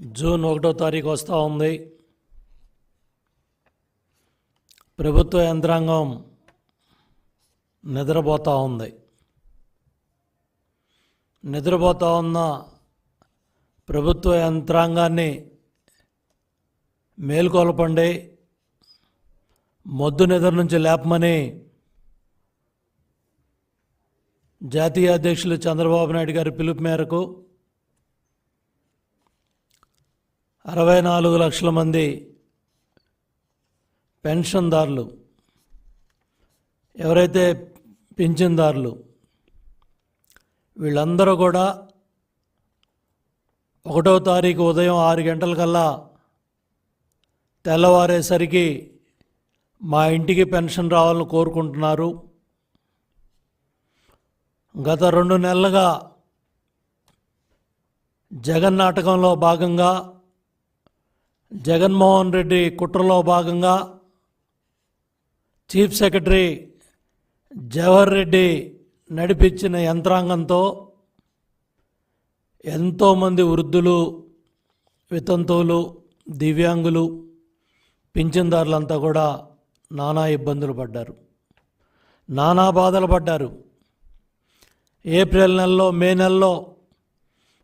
June ఒకటో తారీఖు వస్తూ ఉంది. ప్రభుత్వ యంత్రాంగం నిద్రపోతూ ఉంది. నిద్రపోతూ ఉన్న ప్రభుత్వ యంత్రాంగాన్ని మేల్కొల్పండి. మొద్దు నిద్ర నుంచి లేపమని జాతీయ అధ్యక్షులు చంద్రబాబు నాయుడు గారి పిలుపు మేరకు అరవై నాలుగు లక్షల మంది పెన్షన్దారులు ఎవరైతే పింఛన్దారులు వీళ్ళందరూ కూడా ఒకటో తారీఖు ఉదయం ఆరు గంటలకల్లా తెల్లవారేసరికి మా ఇంటికి పెన్షన్ రావాలని కోరుకుంటున్నారు. గత రెండు నెలలుగా జగన్ నాటకంలో భాగంగా జగన్మోహన్ రెడ్డి కుట్రలో భాగంగా చీఫ్ సెక్రటరీ జవహర్ రెడ్డి నడిపించిన యంత్రాంగంతో ఎంతోమంది వృద్ధులు వితంతువులు దివ్యాంగులు పింఛన్దారులంతా కూడా నానా ఇబ్బందులు పడ్డారు. నానా బాధలు పడ్డారు. ఏప్రిల్ నెలలో మే నెలలో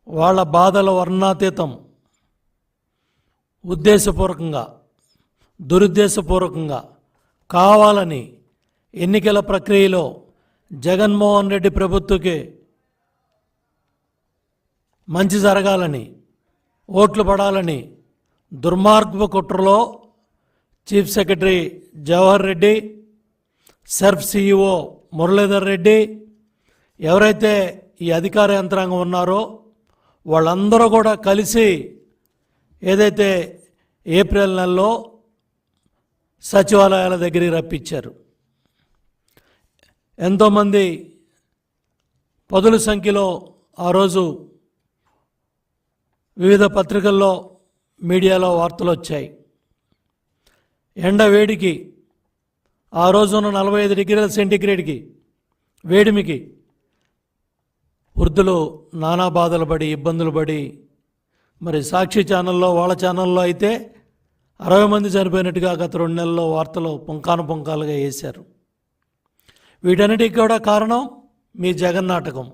వాళ్ళ బాధల వర్ణాతీతం ఉద్దేశపూర్వకంగా దురుద్దేశపూర్వకంగా కావాలని ఎన్నికల ప్రక్రియలో జగన్మోహన్ రెడ్డి ప్రభుత్వకి మంచి జరగాలని ఓట్లు పడాలని దుర్మార్గపు కుట్రలో chief secretary Jawahar Reddy SERP CEO Muralidhar Reddy ఎవరైతే ఈ అధికార యంత్రాంగం ఉన్నారో వాళ్ళందరూ కూడా కలిసి ఏదైతే ఏప్రిల్ నెలలో సచివాలయాల దగ్గరికి రప్పించారు. ఎంతోమంది పదుల సంఖ్యలో ఆ రోజు వివిధ పత్రికల్లో మీడియాలో వార్తలు వచ్చాయి. ఎండ వేడికి ఆ రోజున నలభై ఐదు డిగ్రీల సెంటిగ్రేడ్కి వేడిమికి వృద్ధులు నానా బాధలు పడి ఇబ్బందులు పడి మరి సాక్షి ఛానల్లో వాళ్ళ ఛానల్లో అయితే అరవై మంది చనిపోయినట్టుగా గత రెండు నెలల్లో వార్తలు పుంకాను పుంకాలుగా వేశారు. వీటన్నిటికీ కూడా కారణం మీ జగన్నాటకం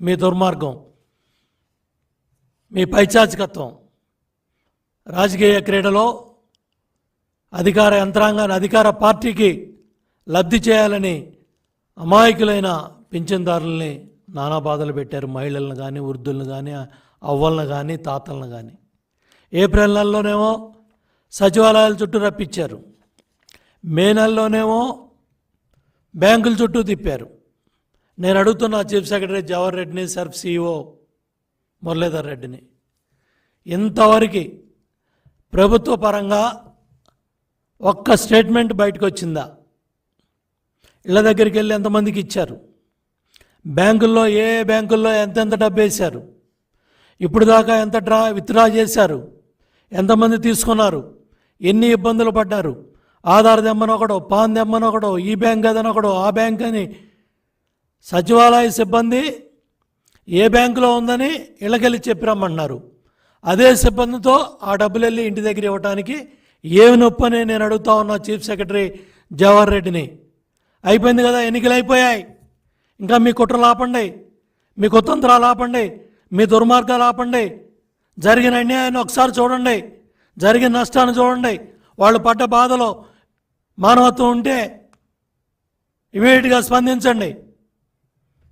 మీ దుర్మార్గం మీ పైచాచికత్వం. రాజకీయ క్రీడలో అధికార యంత్రాంగాన్ని అధికార పార్టీకి లబ్ధి చేయాలని అమాయకులైన పింఛన్దారుల్ని నానా బాధలు పెట్టారు. మహిళలను కానీ వృద్ధులను కానీ అవ్వలను కానీ తాతలను కానీ ఏప్రిల్ నెలలోనేమో సచివాలయాల చుట్టూ రప్పించారు. మే నెలలోనేమో బ్యాంకుల చుట్టూ తిప్పారు. నేను అడుగుతున్నా చీఫ్ సెక్రటరీ జవహర్ రెడ్డిని సర్ఫ్ సిఇఓ మురళీధర్ రెడ్డిని. ఇంతవరకు ప్రభుత్వ పరంగా ఒక్క స్టేట్మెంట్ బయటకు వచ్చిందా ఇళ్ళ దగ్గరికి వెళ్ళి ఎంతమందికి ఇచ్చారు? బ్యాంకుల్లో ఏ ఏ బ్యాంకుల్లో ఎంతెంత డబ్బు వేశారు? ఇప్పుడు దాకా ఎంత డ్రా విత్డ్రా చేశారు? ఎంతమంది తీసుకున్నారు? ఎన్ని ఇబ్బందులు పడ్డారు? ఆధార్ దెమ్మనొకడో పాన్ దెమ్మనొకడో ఈ బ్యాంక్ అదనొకడో ఆ బ్యాంక్ అని సచివాలయ సిబ్బంది ఏ బ్యాంకులో ఉందని ఇళ్ళకెళ్ళి చెప్పి రమ్మన్నారు. అదే సిబ్బందితో ఆ డబ్బులు వెళ్ళి ఇంటి దగ్గర ఇవ్వడానికి ఏమి నొప్పి అని నేను అడుగుతా ఉన్నా చీఫ్ సెక్రటరీ జవహర్ రెడ్డిని. అయిపోయింది కదా ఎన్నికలు అయిపోయాయి. ఇంకా మీ కుట్రలు ఆపండి. మీ కుతంత్రాలు ఆపండి. మీ దుర్మార్గాలు ఆపండి. జరిగిన అన్యాయాన్ని ఒకసారి చూడండి. జరిగిన నష్టాన్ని చూడండి. వాళ్ళు పడ్డ బాధలో మానవత్వం ఉంటే ఇమీడియట్గా స్పందించండి.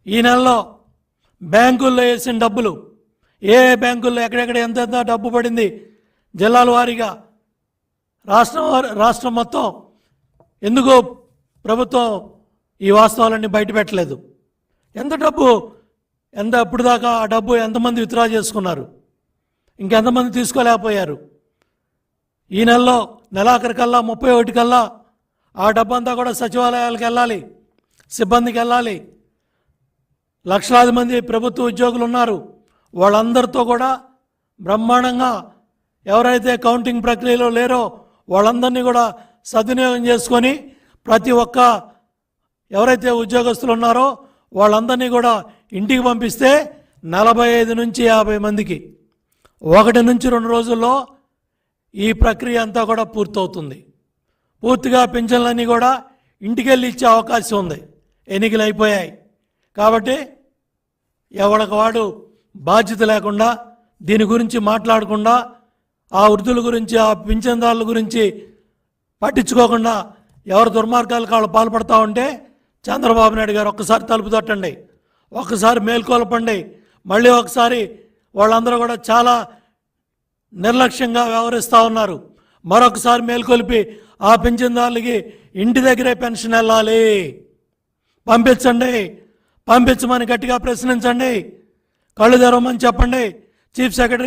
ఈ నెలలో బ్యాంకుల్లో వేసిన డబ్బులు ఏ ఏ బ్యాంకుల్లో ఎక్కడెక్కడ ఎంతెంత డబ్బు పడింది జిల్లాల వారీగా రాష్ట్రం రాష్ట్రం మొత్తం ఎందుకో ప్రభుత్వం ఈ వాస్తవాలన్నీ బయట పెట్టలేదు ఎంత డబ్బు ఎంత ఇప్పుడు దాకా ఆ డబ్బు ఎంతమంది విత్డ్రా చేసుకున్నారు? ఇంకెంతమంది తీసుకోలేకపోయారు? ఈ నెలలో నెలాఖరు కల్లా ముప్పై ఒకటి కల్లా ఆ డబ్బంతా కూడా సచివాలయాలకు వెళ్ళాలి సిబ్బందికి వెళ్ళాలి. లక్షలాది మంది ప్రభుత్వ ఉద్యోగులు ఉన్నారు. వాళ్ళందరితో కూడా బ్రహ్మాండంగా ఎవరైతే కౌంటింగ్ ప్రక్రియలో లేరో వాళ్ళందరినీ కూడా సద్వినియోగం చేసుకొని ప్రతి ఒక్క ఎవరైతే ఉద్యోగస్తులు ఉన్నారో వాళ్ళందరినీ కూడా ఇంటికి పంపిస్తే నలభై ఐదు నుంచి యాభై మందికి. ఒకటి నుంచి రెండు రోజుల్లో ఈ ప్రక్రియ అంతా కూడా పూర్తవుతుంది. పూర్తిగా పింఛన్లన్నీ కూడా ఇంటికెళ్ళి ఇచ్చే అవకాశం ఉంది. ఎన్నికలు అయిపోయాయి. కాబట్టి ఎవరికి వాడు బాధ్యత లేకుండా దీని గురించి మాట్లాడకుండా ఆ వృద్ధుల గురించి ఆ పింఛన్దారుల గురించి పట్టించుకోకుండా ఎవరు దుర్మార్గాలకు వాళ్ళు పాల్పడతా ఉంటే చంద్రబాబు నాయుడు గారు ఒక్కసారి తలుపు తట్టండి. ఒక్కసారి మేల్కొల్పండి. మళ్ళీ ఒకసారి వాళ్ళందరూ కూడా చాలా నిర్లక్ష్యంగా వ్యవహరిస్తూ ఉన్నారు. మరొకసారి మేల్కొలిపి ఆ పింఛన్దారులకి ఇంటి దగ్గరే పెన్షన్ వెళ్ళాలి. పంపించండి. పంపించమని గట్టిగా ప్రశ్నించండి. కళ్ళు తెరవమని చెప్పండి. Chief secretary